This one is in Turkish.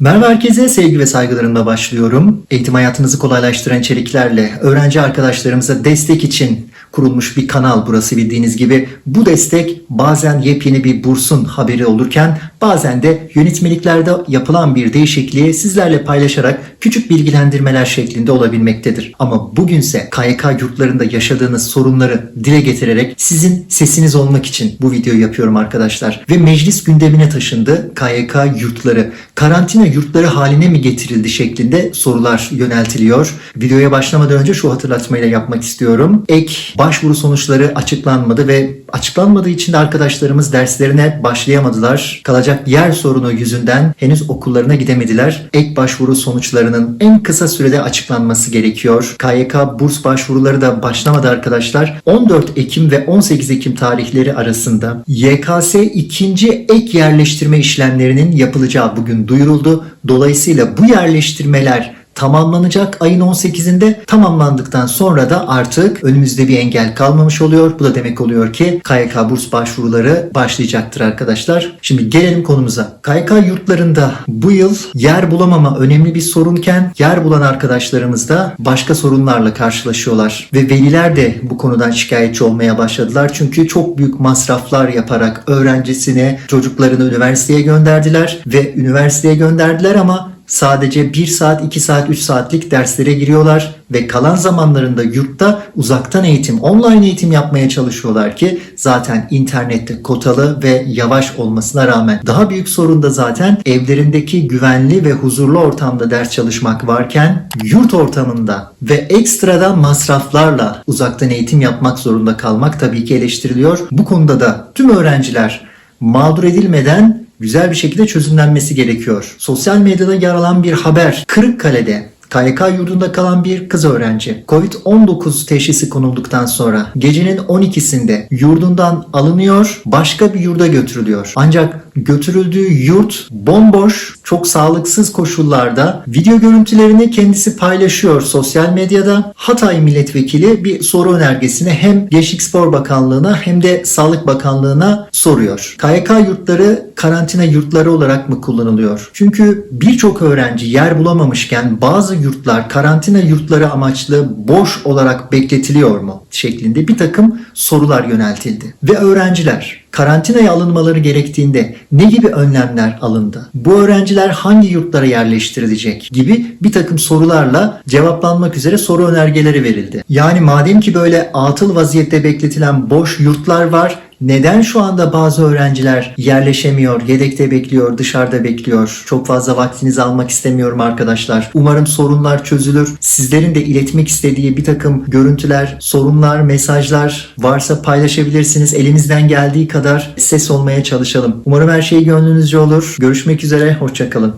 Merhaba herkese sevgi ve saygılarımla başlıyorum. Eğitim hayatınızı kolaylaştıran içeriklerle öğrenci arkadaşlarımıza destek için kurulmuş bir kanal burası bildiğiniz gibi. Bu destek bazen yepyeni bir bursun haberi olurken bazen de yönetmeliklerde yapılan bir değişikliği sizlerle paylaşarak küçük bilgilendirmeler şeklinde olabilmektedir. Ama bugünse KYK yurtlarında yaşadığınız sorunları dile getirerek sizin sesiniz olmak için bu videoyu yapıyorum arkadaşlar. Ve meclis gündemine taşındı KYK yurtları. Karantina yurtları haline mi getirildi şeklinde sorular yöneltiliyor. Videoya başlamadan önce şu hatırlatmayla yapmak istiyorum. Ek başvuru sonuçları açıklanmadı ve açıklanmadığı için de arkadaşlarımız derslerine başlayamadılar. Kalacak yer sorunu yüzünden henüz okullarına gidemediler. Ek başvuru sonuçlarının en kısa sürede açıklanması gerekiyor. KYK burs başvuruları da başlamadı arkadaşlar. 14 Ekim ve 18 Ekim tarihleri arasında YKS ikinci ek yerleştirme işlemlerinin yapılacağı bugün duyuruldu. Dolayısıyla bu yerleştirmeler tamamlanacak ayın 18'inde tamamlandıktan sonra da artık önümüzde bir engel kalmamış oluyor. Bu da demek oluyor ki KYK burs başvuruları başlayacaktır arkadaşlar. Şimdi gelelim konumuza. KYK yurtlarında bu yıl yer bulamama önemli bir sorunken yer bulan arkadaşlarımız da başka sorunlarla karşılaşıyorlar. Ve veliler de bu konudan şikayetçi olmaya başladılar. Çünkü çok büyük masraflar yaparak öğrencisini, çocuklarını üniversiteye gönderdiler ve üniversiteye gönderdiler ama sadece 1 saat, 2 saat, 3 saatlik derslere giriyorlar ve kalan zamanlarında yurtta uzaktan eğitim, online eğitim yapmaya çalışıyorlar ki zaten internette kotalı ve yavaş olmasına rağmen daha büyük sorun da zaten evlerindeki güvenli ve huzurlu ortamda ders çalışmak varken yurt ortamında ve ekstradan masraflarla uzaktan eğitim yapmak zorunda kalmak tabii ki eleştiriliyor. Bu konuda da tüm öğrenciler mağdur edilmeden güzel bir şekilde çözümlenmesi gerekiyor. Sosyal medyada yer alan bir haber Kırıkkale'de KYK yurdunda kalan bir kız öğrenci Covid-19 teşhisi konulduktan sonra gecenin 12'sinde yurdundan alınıyor, başka bir yurda götürülüyor. Ancak götürüldüğü yurt bomboş, çok sağlıksız koşullarda video görüntülerini kendisi paylaşıyor sosyal medyada. Hatay milletvekili bir soru önergesini hem Gençlik Spor Bakanlığı'na hem de Sağlık Bakanlığı'na soruyor. KYK yurtları karantina yurtları olarak mı kullanılıyor? Çünkü birçok öğrenci yer bulamamışken bazı yurtlar karantina yurtları amaçlı boş olarak bekletiliyor mu? şeklinde bir takım sorular yöneltildi. Ve öğrenciler karantinaya alınmaları gerektiğinde ne gibi önlemler alındı? Bu öğrenciler hangi yurtlara yerleştirilecek gibi bir takım sorularla cevaplanmak üzere soru önergeleri verildi. Yani madem ki böyle atıl vaziyette bekletilen boş yurtlar var neden şu anda bazı öğrenciler yerleşemiyor, yedekte bekliyor, dışarıda bekliyor? Çok fazla vaktinizi almak istemiyorum arkadaşlar. Umarım sorunlar çözülür. Sizlerin de iletmek istediği bir takım görüntüler, sorunlar, mesajlar varsa paylaşabilirsiniz. Elimizden geldiği kadar ses olmaya çalışalım. Umarım her şey gönlünüzce olur. Görüşmek üzere, hoşçakalın.